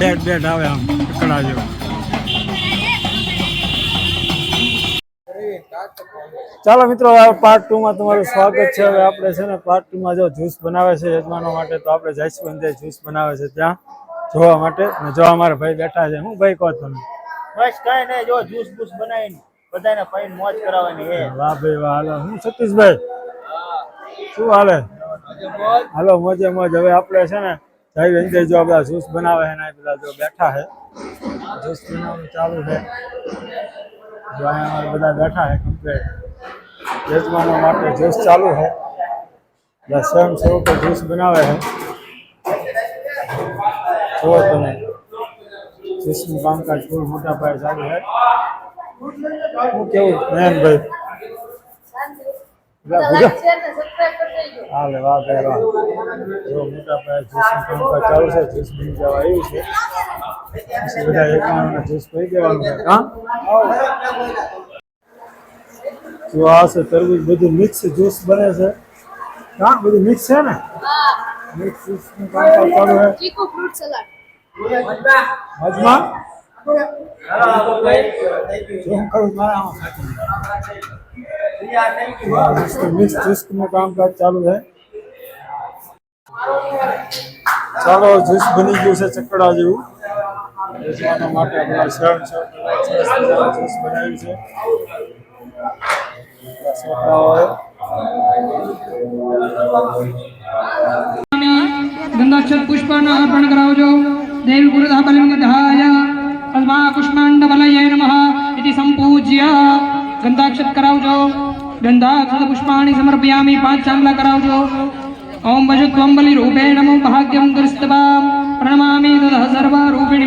બેટ બેટ આવે આમ કકડા જેવો. ચાલો મિત્રો આ પાર્ટ ટુમાં તમારું સ્વાગત છે. હવે આપણે છે ને પાર્ટ ટુમાં જો જ્યુસ બનાવે છે યજમાનો માટે તો આપણે જયસવંતે જ્યુસ બનાવે છે ત્યાં જોવા માટે. અને જો અમારા ભાઈ બેઠા છે હું ભાઈ કહો તમે? બસ કઈ નહીં જો જ્યુસ બુસ બનાવીને બધાને પૈન મોજ કરાવવાની હે. વાહ ભાઈ વાહ. હાલો હું સતીશભાઈ? શું હાલે? હાલો મોજે મોજ. હવે આપણે છે ને જય વેંજય જો બધા જ્યુસ બનાવે છે ને આ બધા જો બેઠા છે જ્યુસ બનાવવાનું ચાલુ છે જો અહીંયા અમારે બધા બેઠા છે કમ્પ્લેટ યજમાનો માટે જ્યુસ ચાલુ છે બધા સ્વયંસેવકો જ્યુસ બનાવે છે જુઓ તમે જ્યુસનું કામકાજ ફૂલ મોટા પાયે ચાલુ છે હું કેવું નયનભાઈ બધા બધા હાલે વાહ ભાઈ વાહ જો મોટા પાયે જ્યુસનું કામકાજ ચાલુ છે જ્યુસ બની જવા આવ્યું છે પછી બધા એકમાનો જ્યુસ પી દેવાનું છે હા જો આ છે તરબૂચ બધું મિક્સ જ્યુસ બને છે હા બધું મિક્સ છે ને મિક્સ જ્યુસનું કામકાજ ચાલુ છે ચીકુ ફ્રૂટ સલાડ મજમાં જો હું કરું મારા આમાં મિક્સ જ્યુસનું કામકાજ ચાલુ છે ચાલો જ્યુસ બની ગયું છે ચકડા જેવું વેચવાના માટે આપણા શહેર છે જ્યુસ બનાવ્યું છે આપણા છોકરાઓએ ગંગાક્ષર પુષ્પાના અર્પણ કરાવજો દેવી ગુરુદા બલિમ ગધાય અલ્મા પુષ્પાંડ વલય નમઃ ઇતિ સંપૂજ્ય ગંગાક્ષર કરાવજો ગંધાક્ષર પુષ્પાણી સમર્પયામિ પાંચ ચાંદલા કરાવજો ઓમ વજત્વમ બલિ રૂપેણ મમ ભાગ્યમ દૃષ્ટવામ પ્રણમામિ તદઃ સર્વા રૂપિણીમ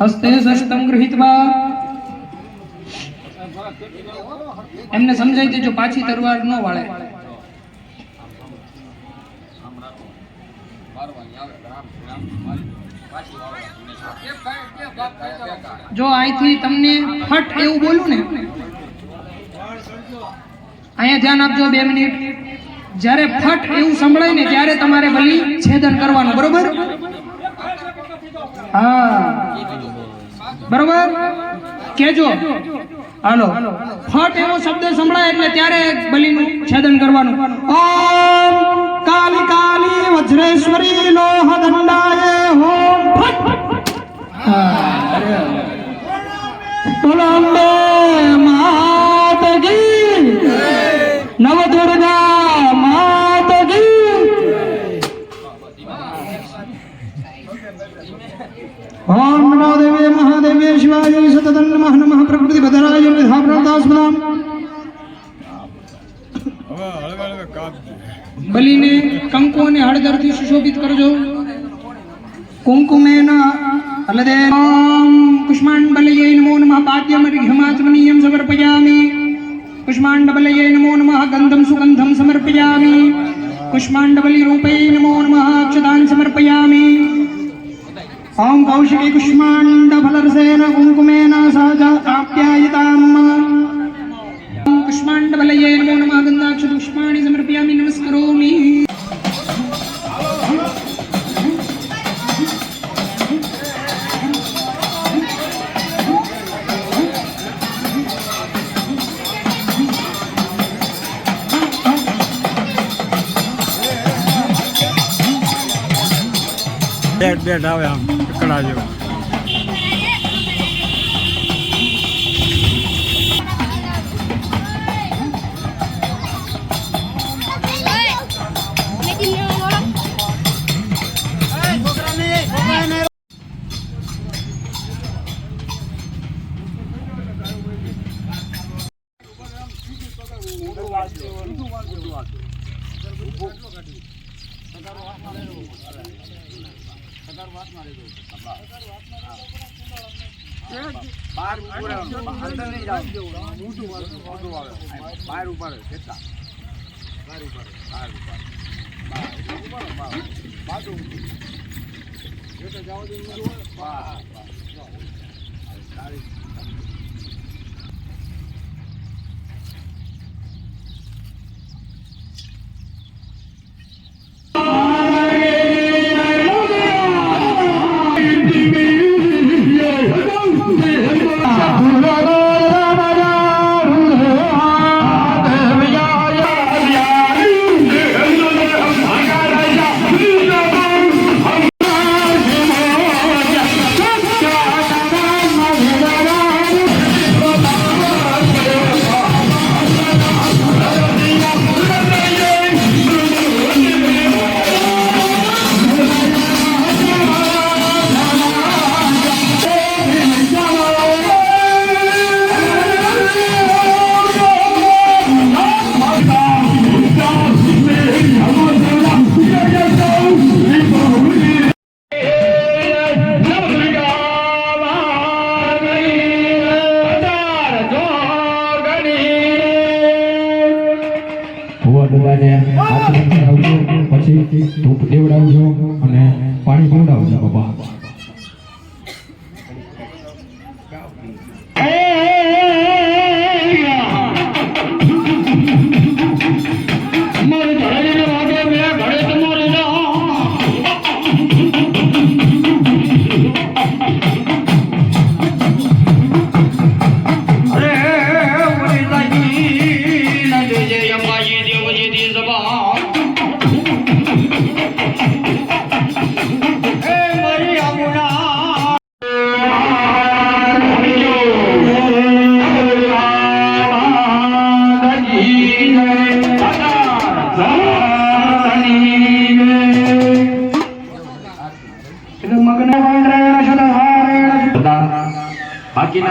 હસ્તે સસ્તમ ગૃહિતવા એમને સમજાઈ દેજો પાછી તરવાર ન વાળે જો અહીંથી તમને ફટ એવું બોલું ને, અહીંયા ધ્યાન આપજો બે મિનિટ. જ્યારે ફટ એવું સંભળાય ને, ત્યારે તમારે બલિ છેદન કરવાનું, બરોબર? હા. બરોબર? કેજો. હાલો. ફટ એવો શબ્દ સંભળાય એટલે ત્યારે બલિનું છેદન કરવાનું. કાલી કાલી વજ્રેશ્વરી લોહ દંડાય હોમ ફટ બોલો અંબે માત કી નવ દુર્ગા માત કી ઓમ નમો દેવે મહાદેવે શિવાય સતતં નમઃ નમઃ પ્રકૃતિ ભદ્રાય નિધાપ્રદાસ્મદામ હવે હળવે હળવે કાપ બલીને કંકુ અને હળદરથી સુશોભિત કરજો કુંકુમેન હલદે ઓમ કુષ્માંડબલયે નમો નમઃ પાદ્યમ રિઘમાત્મનીયમ સમર્પયામિ કુષ્માંડબલયે નમો નમઃ ગંધમ સુગંધમ સમર્પયામિ કુષ્માંડબલી રૂપે નમો નમઃ અક્ષતાન સમર્પયામિ ઓમ કૌશિકી કુષ્માંડ ફલરસેન કુંકુમેન બેટ આવે આમ કકડા જેવો. અંદર નહીં. ઊંધું વાળું, ઊંધું વાળું. બહાર ઊભા રહો, કેટલા? બહાર ઊભા રહો, બહાર ઊભા. બહાર, ઊભા રહો, બહાર. બાજુ. એ તો જવા. જો.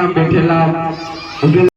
Ubilang, Ubilang, Ubilang, Ubilang, Ubilang, Ubilang, Ubilang, Ubilang,